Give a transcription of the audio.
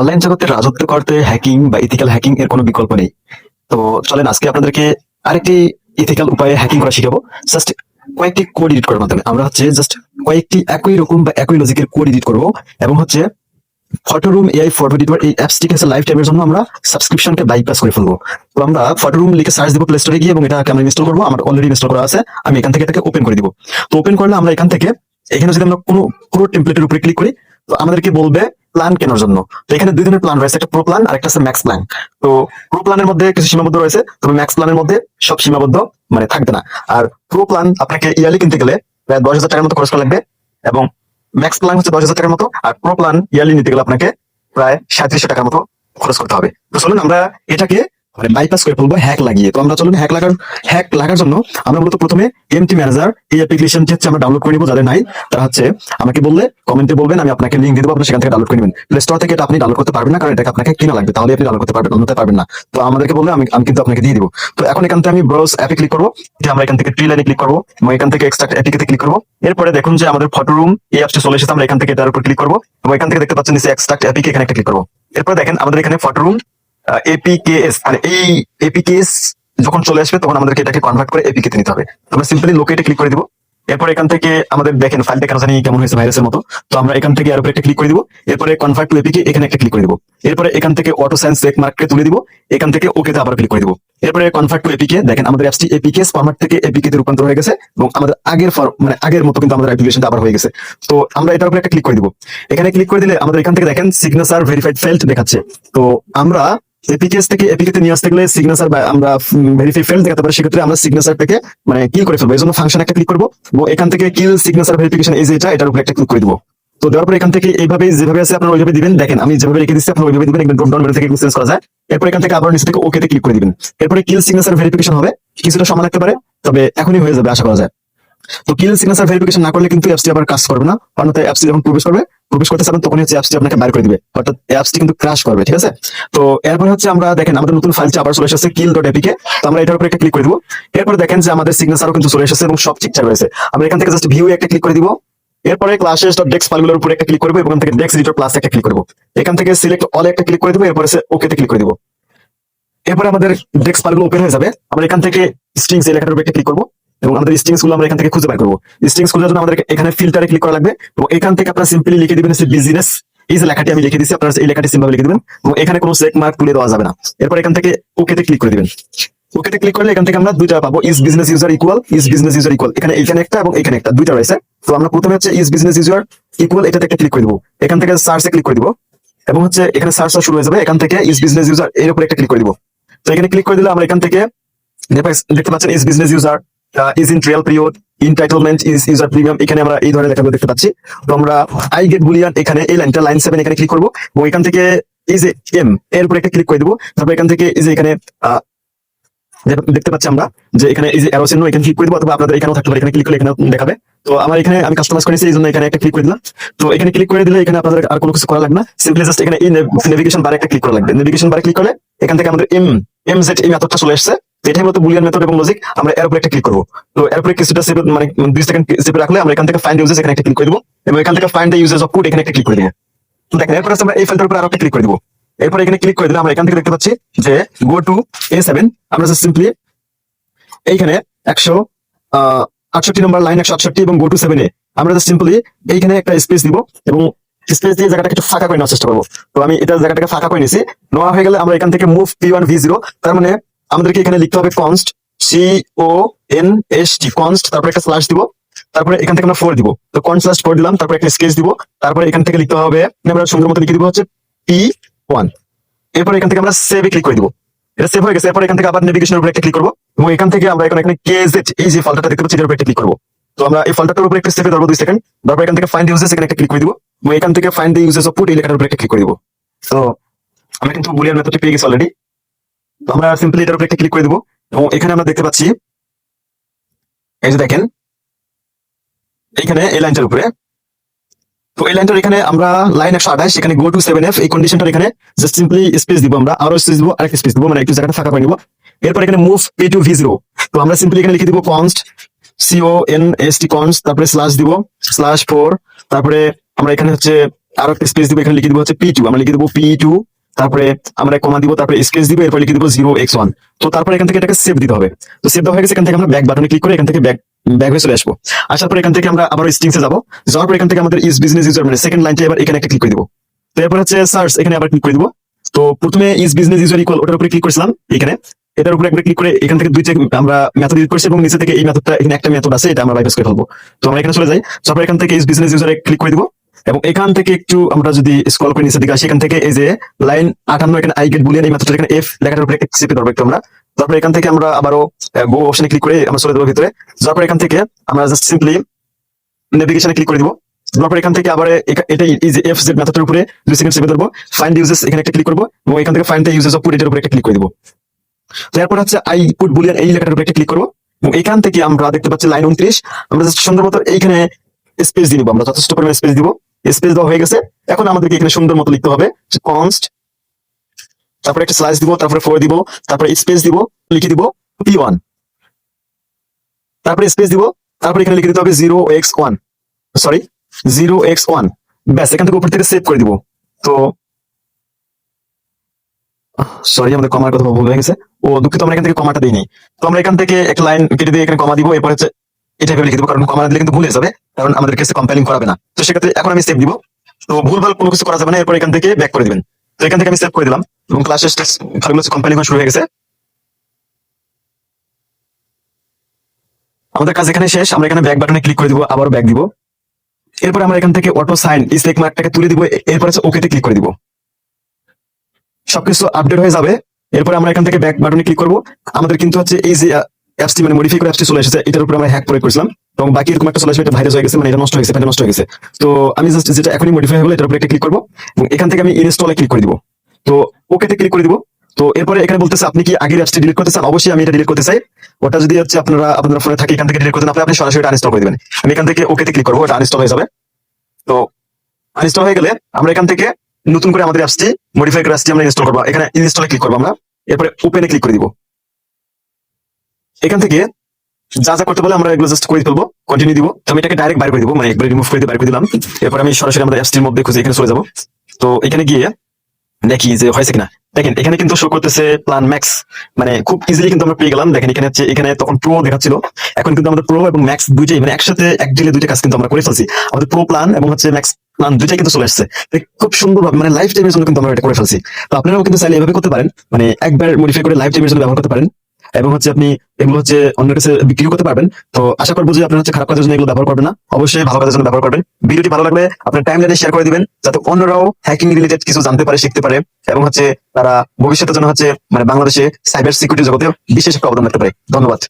Online জগতে রাজত্ব করতে হ্যাকিং বা ইথিক্যাল হ্যাকিং এর কোনো বিকল্প নেই। তো চলেন, আজকে আপনাদেরকে আরেকটি ইথিক্যাল উপায়ে হ্যাকিং করা শিখাবো। জাস্ট কয়েকটি কোড এডিট করার মাধ্যমে। আমরা হচ্ছে জাস্ট কয়েকটি একই রকম বা একই লজিকের কোড এডিট করব এবং হচ্ছে ফটোরুম এআই ফটো এডিটর এই অ্যাপসটিকে হচ্ছে লাইফ টাইমের জন্য আমরা সাবস্ক্রিপশনকে বাইপাস করে ফেলব। তো আমরা ফটোরুম লিখে সার্চ দিব প্লে স্টোরে গিয়ে এবং এটাকে আমরা ইনস্টল করব। আমার অলরেডি ইনস্টল করা আছে। আমি এখান থেকে এটাকে ওপেন করে দিব। তো ওপেন করলে আমরা এখান থেকে, এখানে যদি আমরা কোনো পুরো টেমপ্লেটের উপরে ক্লিক করি, তো আমাদেরকে বলবে প্ল্যান কেনার জন্য। তো এখানে দুই ধরনের প্ল্যান রয়েছে, একটা প্রো প্ল্যান আর একটা আছে ম্যাক্স প্ল্যান তো প্রো প্ল্যানের মধ্যে কিছু সীমাবদ্ধ রয়েছে, তবে ম্যাক্স প্ল্যানের মধ্যে সব সীমাবদ্ধ মানে থাকবে না। আর প্রো প্ল্যান আপনাকে ইয়ারলি কিনতে গেলে প্রায় দশ হাজার টাকার মতো খরচ করা লাগবে এবং ম্যাক্স প্ল্যান হচ্ছে দশ হাজার টাকার মতো, আর প্রো প্ল্যান ইয়ারলি নিতে গেলে আপনাকে প্রায় সাঁত্রিশশো টাকার মতো খরচ করতে হবে। তো চলুন আমরা এটাকে মানে বাইপাস করে ফেলব হ্যাক লাগিয়ে। তো আমরা চলুন হ্যাক লাগার হ্যাক লাগার জন্য আমরা মূলত প্রথমে এমটি ম্যানেজার এই অ্যাপ্লিকেশনটি হচ্ছে আমরা ডাউনলোড করে নিবো, যাদের নাই, তারা হচ্ছে আমাকে বললে কমেন্টে বলবেন, আমি আপনাকে লিঙ্ক দিয়ে দেবো, আপনি সেখান থেকে ডাউনলোড করে নেবেন। প্লে স্টোর থেকে এটা আপনি ডাউনলোড করতে পারবেন না, কারণ এটাকে আপনাকে কিনা লাগবে, তাহলে আপনি ডাউনলোড করতে পারবেন, অন্যথায় পারবেন না। তো আমাদেরকে বললে, আমি আমি কিন্তু আপনাকে দিয়ে দিব। তো এখন এখান থেকে আমি ব্রাউজ অ্যাপে ক্লিক করব, এটা আমরা এখান থেকে ট্রি লাইনে ক্লিক করব, এবং এখান থেকে এক্সট্রাক্ট অ্যাপিকে ক্লিক করব। এরপরে দেখুন যে আমাদের ফটো রুম এই অ্যাপটি চলে এসেছে, আমরা এখান থেকে এটার উপর ক্লিক করব, এবং এখান থেকে দেখতে পাচ্ছেন এক্সট্রাক্ট অ্যাপিকে এখানে একটা ক্লিক করব। এরপর দেখেন, আমাদের এখানে ফটো রুম এপিকেএস মানে এই এপিকেএস যখন চলে আসবে, তখন আমাদেরকে এটাকে কনভার্ট করে এপিকে নিতে হবে। আমরা সিম্পলি লোকেটে ক্লিক করে দিব। এরপর এখান থেকে আমাদের দেখেন ফাইলটা কেন জানি কেমন হয়েছে ভাইরাসের মতো। তো আমরা এখান থেকে এর উপরে একটা ক্লিক করে দিব। এরপরে কনভার্ট টু এপিকে এখানে একটা ক্লিক করে দিব। এরপরে এখান থেকে অটো সায়েন্স চেক মার্ককে তুলে দিব। এখান থেকে ওকে তে আবার ক্লিক করে দিব। এরপরে কনভার্ট টু এপিকে দেখেন আমাদের অ্যাপসটি এপিকেএস ফরম্যাট থেকে এপিকে তে রূপান্তর হয়ে গেছে এবং আমাদের আগের মানে আগের মতো কিন্তু আমাদের অ্যাপ্লিকেশনটা আবার হয়ে গেছে। তো আমরা এটার উপরে একটা ক্লিক করে দিব। এখানে ক্লিক করে দিলে আমাদের এখান থেকে দেখেন সিগনেচার ভেরিফাইড ফেল্ড দেখাচ্ছে। তো আমরা থেকে নিয়ে আসতে গেলে সিগনেচার আমরা ভেরিফাই ফেল দেখাতে পারি, সেক্ষেত্রে আমরা সিগনেচার থেকে মানে কিল করে ফেলব। এই জন্য ফাংশন একটা ক্লিক করব এবং এখান থেকে কিল সিগনেচার ভেরিফিকেশন এই যে এটা, এটার উপরে একটা ক্লিক করে দিব। তো দেওয়ার পর এখান থেকে এইভাবে, যেভাবে আছে আপনারা ওইভাবে দিবেন। দেখেন, আমি যেভাবে রেখে দিচ্ছি, আপনারা ওইভাবে দিবেন। একদম মেনু থেকে চেঞ্জ করা যায়। এরপর এখান থেকে আবার নিচে থেকে ওকে তে ক্লিক করে দিবেন। এরপরে কিল সিগনেচার ভেরিফিকেশন হবে। কিছুটা সময় লাগতে পারে, তবে এখনই হয়ে যাবে, আশা করা যায়। তো কিল সিগনেচার ভেরিফিকেশন না করলে কিন্তু অ্যাপসটি আবার কাজ করবে না। অন্যথা অ্যাপসটি যখন প্রবেশ করবে, প্রবেশ করতে চাবেন তখন হচ্ছে অ্যাপসটি আপনাকে বাইর করে দিবে। অর্থাৎ অ্যাপসটি কিন্তু ক্রাশ করবে, ঠিক আছে? তো এরপর হচ্ছে আমরা দেখেন, আমাদের নতুন ফাইলটি আবার চলে এসেছে কিল ডট এপিকে তো আমরা এটার উপরে একটা ক্লিক করে দিব। এরপর দেখেন যে আমাদের সিগনেচারও কিন্তু চলে এসেছে এবং সব ঠিকঠাক রয়েছে। আমরা এখান থেকে জাস্ট ভিউ একটা ক্লিক করে দিব। এরপরে ক্লাসেস ডট ডেক্স ফাইলগুলোর উপরে একটা ক্লিক করব এবং থেকে ডেক্স এডিটর প্লাস একটা ক্লিক করব। এখান থেকে সিলেক্ট অল একটা ক্লিক করে দিব, এরপরে ওকে তে ক্লিক করে দিব। এরপরে আমাদের ডেক্স ফাইলগুলো ওপেন হয়ে যাবে। আমরা এখান থেকে স্ট্রিংস এই লেখাটার উপরে ক্লিক করব। এবং আমাদের স্ট্রিংসগুলো আমরা এখান থেকে খুঁজে বের করব। স্ট্রিংস খোঁজার জন্য আমাদের এখানে ফিল্টারে ক্লিক করা লাগবে এবং এখান থেকে আপনারা সিম্পলি লিখে দিবেন বিজনেস এই যে লেখাটি আমি লিখে দিচ্ছি আপনারা এই লেখাটি সিম্পল লিখে দিবেন এবং এখানে কোনো চেক মার্ক তুলে দেওয়া যাবে না। এরপর এখান থেকে ওকেতে ক্লিক করে দিবেন। ওকেতে ক্লিক করলে এখান থেকে আমরা দুইটা পাবো is business user equal is business user equal এখানে এখানে একটা এবং এখানে একটা, দুইটা রয়েছে। তো আমরা প্রথমে হচ্ছে ইজ বিজনেস ইউজার ইকুয়াল এটাতে একটা ক্লিক করে দিব। এখান থেকে সার্চে ক্লিক করে দিব এবং হচ্ছে এখানে সার্চ শুরু হয়ে যাবে, এখান থেকে ইজ বিজনেস ইউজার এর উপরে একটা ক্লিক করে দিব। তো এখানে ক্লিক করে দিলে আমরা এখান থেকে দেখতে পাচ্ছেন is business user is in trial period entitlement is user premium এখানে আমরা এই ধরনের লেখাগুলো দেখতে পাচ্ছি। তো আমরা আই গেট বুলিয়ান এখানে, এই লাইনটা লাইন সেভেন এখানে ক্লিক করব, এবং এখান থেকে এই যে এম এর উপরে একটা ক্লিক করে দিব। তারপর এখান থেকে যে এখানে দেখতে পাচ্ছি আমরা, যে এখানে এই যে অ্যারো চিহ্ন এখানে ক্লিক করে দিব, অথবা আপনাদের এখানেও থাকতে পারে, এখানে ক্লিক করলে এখানে দেখাবে। তো আমার এখানে আমি কাস্টমাইজ করেছি, এই জন্য এখানে একটা ক্লিক করে দিলাম। তো এখানে ক্লিক করে দিলে এখানে আপনাদের আর কোনো কিছু করা লাগবে না। সিম্পলি জাস্ট এখানে এই নেভিগেশন বারে একটা ক্লিক করা লাগবে। নেভিগেশন বারে ক্লিক করলে এখান থেকে আমাদের এম এম জেড এই মেথডটা চলে আসছে এটাই মতো বুলিয়ান মেথড এবং লজিক আমরা এর উপরে একটা ক্লিক করব। তো এর উপরে কিছুটা সেভ মানে দুই সেকেন্ড সেভ রাখলে আমরা এখান থেকে ফাইন্ড ইউজেস এখানে একটা ক্লিক করে দিব এবং এখান থেকে find the uses of put এখানে একটা ক্লিক করে দিব। তো দেখেন, এরপরে আমরা এই ফাইলটার উপরে আরও একটা ক্লিক করে দিব। এরপর এখানে ক্লিক করে দিলে আমরা এখান থেকে দেখতে পাচ্ছি যে গো টু এ সেভেন আমরা সিম্পলি এইখানে একশো আটষট্টি নম্বর লাইন একশো আটষট্টি এবং গো টু সেভেনে আমরা সিম্পলি এইখানে একটা স্পেস দিব এবং স্পেস দিয়ে জায়গাটাকে একটু ফাঁকা করে নেওয়ার চেষ্টা করব। তো আমি এটা জায়গাটাকে ফাঁকা করে নিয়েছি। নেওয়া হয়ে গেলে আমরা এখান থেকে move P one V zero তার মানে আমাদেরকে এখানে লিখতে হবে const C O N S T const তারপরে একটা স্ল্যাশ দিব, তারপরে এখান থেকে আমরা ফোর দিব। তো কন স্ল্যাশ ফোর দিলাম, তারপরে একটা স্কেচ দিব, তারপরে এখান থেকে লিখতে হবে আমরা সুন্দর মতো লিখে দিব হচ্ছে পি ওয়ান এরপর এখান থেকে আমরা সেভে ক্লিক করে দিব। এটা সেভ হয়ে গেছে, এরপর এখান থেকে আবার নেভিগেশনের উপরে একটা ক্লিক করব, এবং এখান থেকে আমরা এখন এখানে কেজেট এই যে ফলটা দেখতে পাচ্ছি, এটার উপরে ক্লিক করব। তো আমরা এই ফলটার উপরে একটা সেভে ধরবো দুই সেকেন্ড তারপর এখান থেকে ফাইন্ড ইউজেস এখানে একটা ক্লিক করে দিব, এবং এখান থেকে find the uses of put এই লেখাটার উপরে ক্লিক করে দিব। তো আমরা কিন্তু বুলিয়ান মেথডটি পেয়ে গেছি অলরেডি আমরা সিম্পলি এটার উপরে একটা ক্লিক করে দিব। এবং এখানে আমরা দেখতে পাচ্ছি, এই যে দেখেন এইখানে এই লাইনটার উপরে। তো এই লাইনটার এখানে আমরা লাইন একশো আঠাশ, এখানে গো টু সেভেন এফ এই কন্ডিশনটার এখানে জাস্ট সিম্পলি স্পেস দিব আমরা। আরও স্পেস দিব, আরেকটা স্পেস দিব মানে একটু জায়গাটা ফাঁকা করে নিব। এরপর এখানে move P two V zero তো আমরা সিম্পলি এখানে লিখে দিব const C O N S T const তারপরে স্ল্যাশ দিব স্ল্যাশ ফোর তারপরে আমরা এখানে হচ্ছে আরও একটা স্পেস দিব, এখানে লিখে দিব হচ্ছে পি টু আমরা লিখে দিব পি টু তারপরে আমরা কমা দিব, তারপরে স্পেস দিব, এরপর লিখে দিব জিরো এক্স ওয়ান তো তারপরে এখান থেকে এটাকে সেভ দিতে হবে। তো সেভ দেওয়া হয়ে গেছে, এখান থেকে আমরা ব্যাক বাটনে ক্লিক করে এখান থেকে ব্যাক ব্যাক হয়ে চলে আসব। আসার পর এখান থেকে আমরা আবার স্ট্রিংসে যাব। যাওয়ার পর এখান থেকে আমাদের ইজ বিজনেস ইউজার মানে সেকেন্ড লাইনটা এবার এখানে একটা ক্লিক করে দিব। তো এরপর হচ্ছে সার্চ এখানে আবার ক্লিক করে দিব। তো প্রথমে ইজ বিজনেস ইউজার ইকুয়াল ওটার উপরে ক্লিক করেছিলাম, এখানে। এটার উপরে একবার ক্লিক করে এখান থেকে দুই চেক আমরা মেথড ইউজ করছি এবং নিচে থেকে এই মেথডটা এখানে একটা মেথড আছে, এটা আমরা বাইপাস করে ফেলব। তো আমরা এখানে চলে যাই। তারপর এখান থেকে ইজ বিজনেস ইউজারে ক্লিক করে দিব। এবং এখান থেকে একটু আমরা যদি স্ক্রল করে নিচে দিকে আসি, এখান থেকে এই যে লাইন আটান্ন এখানে আই গেট বুলিয়ান এই মেথডটা এখানে এফ লেখাটার উপরে চেপে ধরবো একটু আমরা। তারপর এখান থেকে আমরা আবারও গো অপশনে ক্লিক করে আমরা চলে দেবো ভিতরে। যাওয়ার এখান থেকে আমরা জাস্ট সিম্পলি নেভিগেশনে ক্লিক করে দিব। তারপর এখান থেকে আবার এফ জেড মেথডের উপরে দুই সেকেন্ড চেপে ধরবো। ফাইন্ড ইউজেস এখানে একটা ক্লিক করব এবং এখান থেকে ফাইন্ড ইউজেস অফ পুট উপরে একটা ক্লিক করে দিব। তো এরপর হচ্ছে আই পুট বুলিয়ান এই লেখাটার উপরে একটা ক্লিক করব এবং এখান থেকে আমরা দেখতে পাচ্ছি লাইন উনত্রিশ। আমরা জাস্ট সুন্দর মতো এইখানে স্পেস দিয়ে দিব আমরা, যথেষ্ট পরিমাণে স্পেস দিব। স্পেস দেওয়া হয়ে গেছে। এখন আমাদেরকে এখানে সুন্দর মতো লিখতে হবে কনস্ট তারপরে একটা স্লাইস দিব, তারপরে ফোর দিব, তারপরে স্পেস দিব, লিখে দিব পি ওয়ান তারপরে স্পেস দিব, তারপরে এখানে লিখে দিতে হবে zero X one sorry zero X one ব্যাস, এখান থেকে উপর থেকে সেভ করে দিব। তো সরি আমাদের কমার কথা ভুল হয়ে গেছে। ও, দুঃখিত, আমরা এখান থেকে কমাটা দিইনি। তো আমরা এখান থেকে একটা লাইন কেটে দিয়ে এখানে কমা দিব, এরপর হচ্ছে এটা ভেবে লিখে দেবো কারণ কমা দিলে কিন্তু ভুল হয়ে যাবে, কারণ আমাদের কাছে কম্পাইলিং করাবে না। তো সেক্ষেত্রে এখন আমি সেভ দিব। তো ভুলভাল কোনো কিছু করা যাবে না, এরপর এখান থেকে ব্যাক করে দিবেন। তো এখান থেকে আমি সেভ করে দিলাম। এবং ক্লাস ফাইলগুলো কম্পাইলিং শুরু হয়ে গেছে। আমাদের কাজ এখানে শেষ। আমরা এখানে ব্যাক বাটনে ক্লিক করে দিব আবার ব্যাক দিব। এরপর আমরা এখান থেকে অটো সাইন স্টেক মার্কটাকে তুলে দিব, এরপর হচ্ছে ওকেতে ক্লিক করে দিব। সবকিছু আপডেট হয়ে যাবে। এরপর আমরা এখান থেকে ব্যাক বাটনে ক্লিক করব। আমাদের কিন্তু হচ্ছে এই যে অ্যাপসটি মানে মডিফাই করে অ্যাপসটি চলে এসেছে, এটার উপর আমরা হ্যাক প্রয়োগ করেছিলাম। এবং বাকি এরকম একটা চলে আসবে ভাইরাস হয়ে গেছে মানে এটা নষ্ট হয়ে গেছে, এটা নষ্ট হয়ে গেছে। তো আমি জাস্ট যেটা এখনই মডিফাই হলো এটার উপর একটা ক্লিক করব, এবং এখান থেকে আমি ইনস্টলে ক্লিক করে দিব। তো ওকেতে ক্লিক করে দিব। তো এরপরে এখানে বলতেছে, আপনি কি আগের অ্যাপসটি ডিলিট করতে চান? অবশ্যই আমি এটা ডিলিট করতে চাই। ওটা যদি হচ্ছে আপনারা আপনার ফোনে থাকে, এখান থেকে ডিলিট করতে না পারে আপনি সরাসরি আনইনস্টল করে দিবেন। আমি এখান থেকে ওকেতে ক্লিক করব এটা আনইনস্টল হয়ে যাবে। তো আনইনস্টল হয়ে গেলে আমরা এখান থেকে নতুন করে আমাদের অ্যাপসটি মডিফাই করে অ্যাপসটি আমরা ইনস্টল করব। এখানে ইনস্টলে ক্লিক করব আমরা। এরপরে ওপেনে ক্লিক করে দিব। এখান থেকে যা যা করতে বলে আমরা এগুলো জাস্ট করে ফেলব কন্টিনিউ দিব। তো আমি এটাকে ডাইরেক্ট বাইর করে দিব মানে একবার রিমুভ করে বাইর করে দিলাম। এরপর আমি সরাসরি আমাদের অ্যাপসটির মধ্যে খুঁজে এখানে চলে যাব। তো এখানে গিয়ে দেখি যে হয়েছে কিনা। দেখেন, এখানে কিন্তু শো করতেছে প্ল্যান ম্যাক্স মানে খুব ইজিলি কিন্তু আমরা পেয়ে গেলাম। দেখেন, এখানে হচ্ছে, এখানে তখন প্রো দেখাচ্ছিল। এখন কিন্তু আমাদের প্রো এবং ম্যাক্স দুইটাই মানে একসাথে এক ডিলে দুইটা কাজ কিন্তু আমরা করে ফেলছি। আমাদের প্রো প্ল্যান এবং হচ্ছে ম্যাক্স প্ল্যান দুইটাই কিন্তু চলে আসছে। খুব সুন্দর মানে লাইফ টাইমের জন্য কিন্তু আমরা এটা করে ফেলছি। তো আপনারাও কিন্তু চাইলে এভাবে করতে পারেন। মানে একবার মডিফাই করে লাইফ টাইমের জন্য ব্যবহার করতে পারেন। এবং হচ্ছে আপনি এগুলো হচ্ছে অন্যের কাছে বিক্রি করতে পারবেন। তো আশা করব যে আপনার হচ্ছে খারাপ কাজের জন্য এগুলো ব্যবহার করবেন না। অবশ্যই ভালো কাজের জন্য ব্যবহার করবেন। ভিডিওটি ভালো লাগলে আপনার টাইম লাইনে শেয়ার করে দিবেন, যাতে অন্যরাও হ্যাকিং রিলেটেড কিছু জানতে পারে, শিখতে পারে, এবং হচ্ছে তারা ভবিষ্যতের জন্য হচ্ছে মানে বাংলাদেশে সাইবার সিকিউরিটি জগতে বিশেষ একটা অবদান রাখতে পারে। ধন্যবাদ।